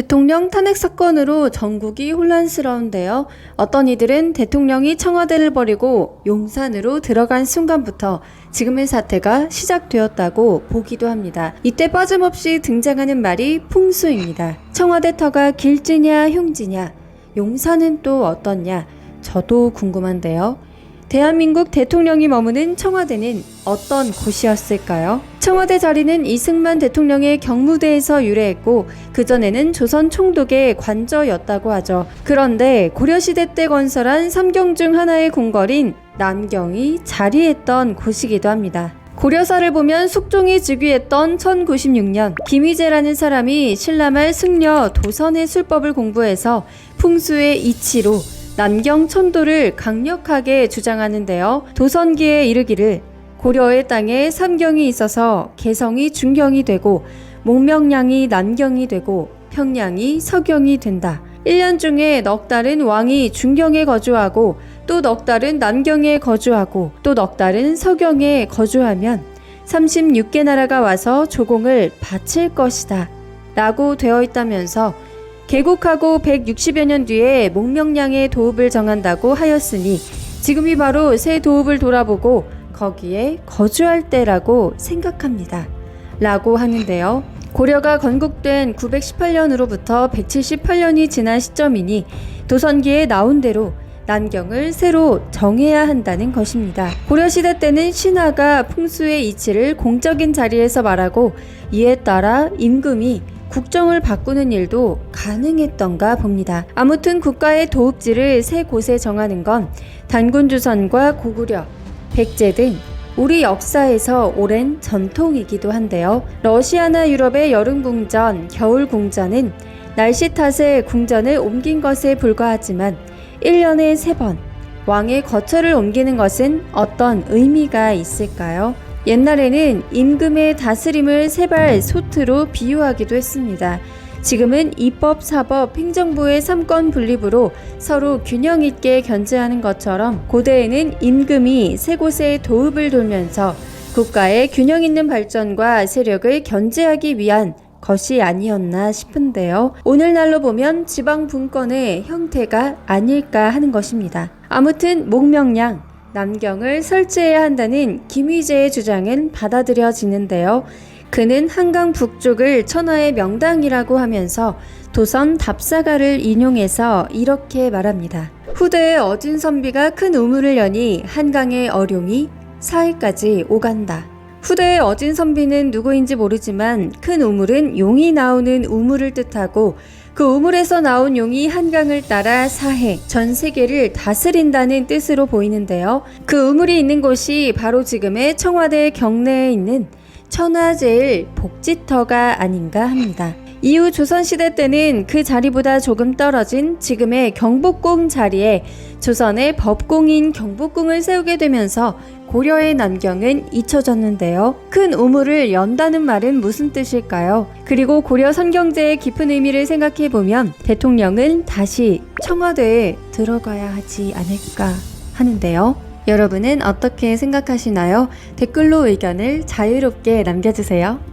대통령 탄핵 사건으로 전국이 혼란스러운데요. 어떤 이들은 대통령이 청와대를 버리고 용산으로 들어간 순간부터 지금의 사태가 시작되었다고 보기도 합니다. 이때 빠짐없이 등장하는 말이 풍수입니다. 청와대 터가 길지냐 흉지냐, 용산은 또 어떻냐, 저도 궁금한데요. 대한민국 대통령이 머무는 청와대는 어떤 곳이었을까요? 청와대 자리는 이승만 대통령의 경무대에서 유래했고 그전에는 조선 총독의 관저였다고 하죠. 그런데 고려시대 때 건설한 삼경 중 하나의 궁궐인 남경이 자리했던 곳이기도 합니다. 고려사를 보면 숙종이 즉위했던 1096년 김희재라는 사람이 신라말 승려 도선의 술법을 공부해서 풍수의 이치로 남경 천도를 강력하게 주장하는데요. 도선기에 이르기를 고려의 땅에 삼경이 있어서 개성이 중경이 되고 목명량이 남경이 되고 평량이 서경이 된다. 1년 중에 넉 달은 왕이 중경에 거주하고 또 넉 달은 남경에 거주하고 또 넉 달은 서경에 거주하면 36개 나라가 와서 조공을 바칠 것이다. 라고 되어 있다면서 개국하고 160여 년 뒤에 목명량의 도읍을 정한다고 하였으니 지금이 바로 새 도읍을 돌아보고 거기에 거주할 때라고 생각합니다. 라고 하는데요. 고려가 건국된 918년으로부터 178년이 지난 시점이니 도선기에 나온 대로 난경을 새로 정해야 한다는 것입니다. 고려시대 때는 신하가 풍수의 이치를 공적인 자리에서 말하고 이에 따라 임금이 국정을 바꾸는 일도 가능했던가 봅니다. 아무튼 국가의 도읍지를 세 곳에 정하는 건 단군주선과 고구려, 백제 등 우리 역사에서 오랜 전통이기도 한데요. 러시아나 유럽의 여름 궁전, 겨울 궁전은 날씨 탓에 궁전을 옮긴 것에 불과하지만 1년에 3번 왕의 거처를 옮기는 것은 어떤 의미가 있을까요? 옛날에는 임금의 다스림을 세발 소트로 비유하기도 했습니다. 지금은 입법, 사법, 행정부의 삼권 분립으로 서로 균형 있게 견제하는 것처럼 고대에는 임금이 세 곳의 도읍을 돌면서 국가의 균형 있는 발전과 세력을 견제하기 위한 것이 아니었나 싶은데요. 오늘날로 보면 지방 분권의 형태가 아닐까 하는 것입니다. 아무튼 목명량 남경을 설치해야 한다는 김희재의 주장은 받아들여지는데요. 그는 한강 북쪽을 천하의 명당이라고 하면서 도선 답사가를 인용해서 이렇게 말합니다. 후대에 어진 선비가 큰 우물을 여니 한강의 어룡이 사해까지 오간다. 후대의 어진 선비는 누구인지 모르지만 큰 우물은 용이 나오는 우물을 뜻하고 그 우물에서 나온 용이 한강을 따라 사해, 전 세계를 다스린다는 뜻으로 보이는데요. 그 우물이 있는 곳이 바로 지금의 청와대 경내에 있는 천하제일 복지터가 아닌가 합니다. 이후 조선시대 때는 그 자리보다 조금 떨어진 지금의 경복궁 자리에 조선의 법궁인 경복궁을 세우게 되면서 고려의 남경은 잊혀졌는데요. 큰 우물을 연다는 말은 무슨 뜻일까요? 그리고 고려 선경제의 깊은 의미를 생각해 보면 대통령은 다시 청와대에 들어가야 하지 않을까 하는데요. 여러분은 어떻게 생각하시나요? 댓글로 의견을 자유롭게 남겨주세요.